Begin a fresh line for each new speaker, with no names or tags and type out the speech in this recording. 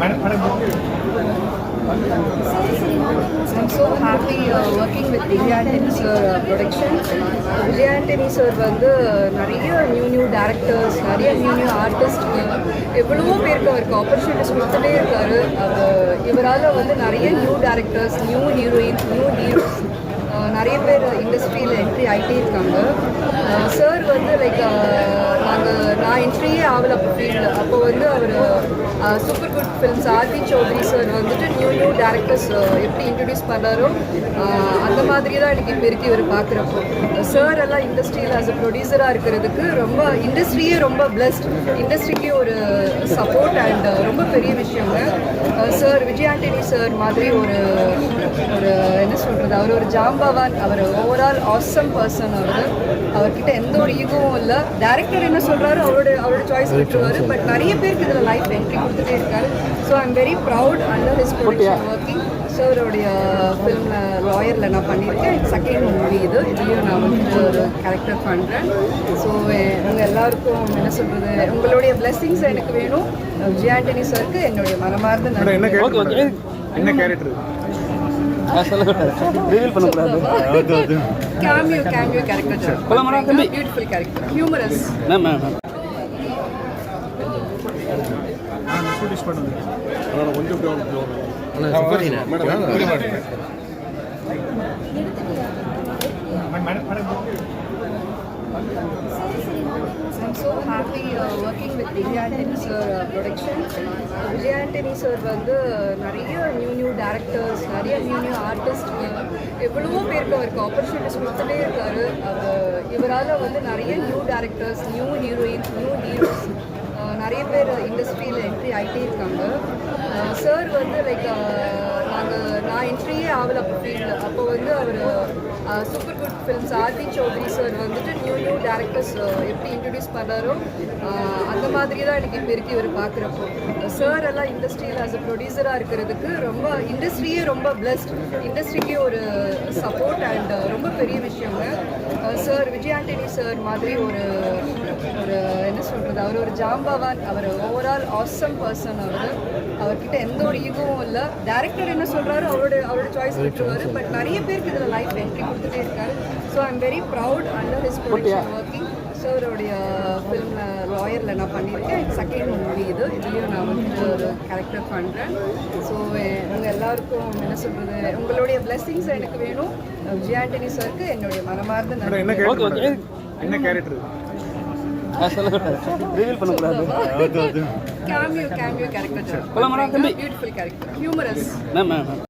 Madam madam.
I'm so happy uh, working with Vijay Antony sir uh, production. Vijay Antony sir வந்து நிறைய new new directors நிறைய new new artist எவ்வளவோ பேருக்கு அவருக்கு opportunities கொடுத்துட்டே இருக்காரு. இவரால் வந்து நிறைய new directors new heroines new heroes நிறைய பேர் இண்டஸ்ட்ரியில் என்ட்ரி ஆகிட்டே இருக்காங்க. சார் வந்து லைக் நாங்கள் நான் என்ட்ரியே ஆகல அப்போ ஃபீல்டில் அப்போ வந்து அவர் super good films Aarthi Chowdary sir வந்துட்டு நியூ நியூ டேரக்டர்ஸ் எப்படி இன்ட்ரடியூஸ் பண்ணாரோ அந்த மாதிரி தான் எனக்கு இப்போ இருக்கு இவர் பார்க்குறப்போ சார் எல்லாம் இண்டஸ்ட்ரியில் ஆஸ் அ ப்ரொடியூசராக இருக்கிறதுக்கு ரொம்ப இண்டஸ்ட்ரியே ரொம்ப பிளஸ்ட் இண்டஸ்ட்ரிக்கு ஒரு சப்போர்ட் அண்ட் ரொம்ப பெரிய விஷயங்க. சார் விஜய் ஆண்டனி சார் மாதிரி ஒரு ஒரு என்ன சொல்கிறது அவர் ஒரு ஜாம்பவான். அவர் ஓவரால் ஆசம் பர்சன் அவர். அவர்கிட்ட எந்த ஒரு ஈகோவும் இல்லை. டேரக்டர் என்ன சொல்கிறாரோ அவரோட அவரோட சாய்ஸ் விட்டுருவார். பட் நிறைய பேருக்கு இதில் லைஃப் என்ட்ரி கொடுத்துட்டே இருக்காரு. So I'm very proud under his production working சாரோடைய ஃபிலிமில் லாயரில் நான் பண்ணியிருக்கேன். செகண்ட் மூவி இது. இதுலேயும் நான் வந்துட்டு ஒரு கேரக்டர் பண்ணுறேன் ஸோ உங்கள் எல்லாருக்கும் என்ன சொல்கிறது உங்களுடைய blessings எனக்கு வேணும். விஜய் ஆண்டனி சாருக்கு என்னுடைய மனமார்ந்த
மேடம் என்ன
நன்றி
கேரக்டர் என்ன கேரக்டர்
ரிவீல் பண்ணக்கூடாது.
Cameo cameo character? Beautiful character humorous
ma'am ma'am
madam madam madam
I'm so happy uh, working with Vijay Antony sir uh, production. Vijay Antony sir வந்து நிறைய நியூ நியூ டேரக்டர்ஸ் நிறைய new new artist எவ்வளவோ பேருக்கு அவருக்கு opportunities கொடுத்துட்டே இருக்காரு இவரால் வந்து நிறைய new directors new heroines new heroes நிறைய பேர் இண்டஸ்ட்ரியில் என்ட்ரி ஆகிட்டே இருக்காங்க. சார் வந்து லைக் நாங்கள் நான் என்ட்ரியே ஆகல அப்போ ஃபீல்டில் அப்போ வந்து அவர் super good films Aarthi Chowdary sir வந்துட்டு நியூ நியூ டேரக்டர்ஸ் எப்படி இன்ட்ரடியூஸ் பண்ணாரோ அந்த மாதிரி தான் எனக்கு இப்போ இருக்கு இவர் பார்க்குறப்போ சார் எல்லாம் இண்டஸ்ட்ரியில் ஆஸ் அ ப்ரொடியூசராக இருக்கிறதுக்கு ரொம்ப இண்டஸ்ட்ரியே ரொம்ப பிளஸ்ட் இண்டஸ்ட்ரிக்கே ஒரு சப்போர்ட் அண்ட் ரொம்ப பெரிய விஷயங்க சார் விஜய் ஆண்டனி சார் மாதிரி ஒரு ஒரு என்ன சொல்கிறது அவர் ஒரு ஜாம்பவான். அவர் ஓவரால் ஆசம் பர்சன் அவர். அவர்கிட்ட எந்த ஒரு ஈகோவும் இல்லை. டேரக்டர் என்ன சொல்கிறாரு அவரோட அவரோட சாய்ஸ் விட்டுருவாரு. பட் நிறைய பேருக்கு இதில் லைஃப் என்ட்ரி கொடுத்துட்டே இருக்காரு. So I'm very proud under his production working சாரோடைய ஃபிலிமில் லாயரில் நான் பண்ணியிருக்கேன். செகண்ட் மூவி இது. இதுலேயும் நான் வந்துட்டு ஒரு கேரக்டர் பண்ணுறேன் ஸோ உங்கள் எல்லாருக்கும் என்ன சொல்கிறது உங்களுடைய blessings எனக்கு வேணும். விஜய் ஆண்டனி சாருக்கு என்னுடைய மனமார்ந்த நன்றி
கேரக்டர் என்ன character
reveal
cameo cameo character? Beautiful character humorous
ma'am ma'am ma'am.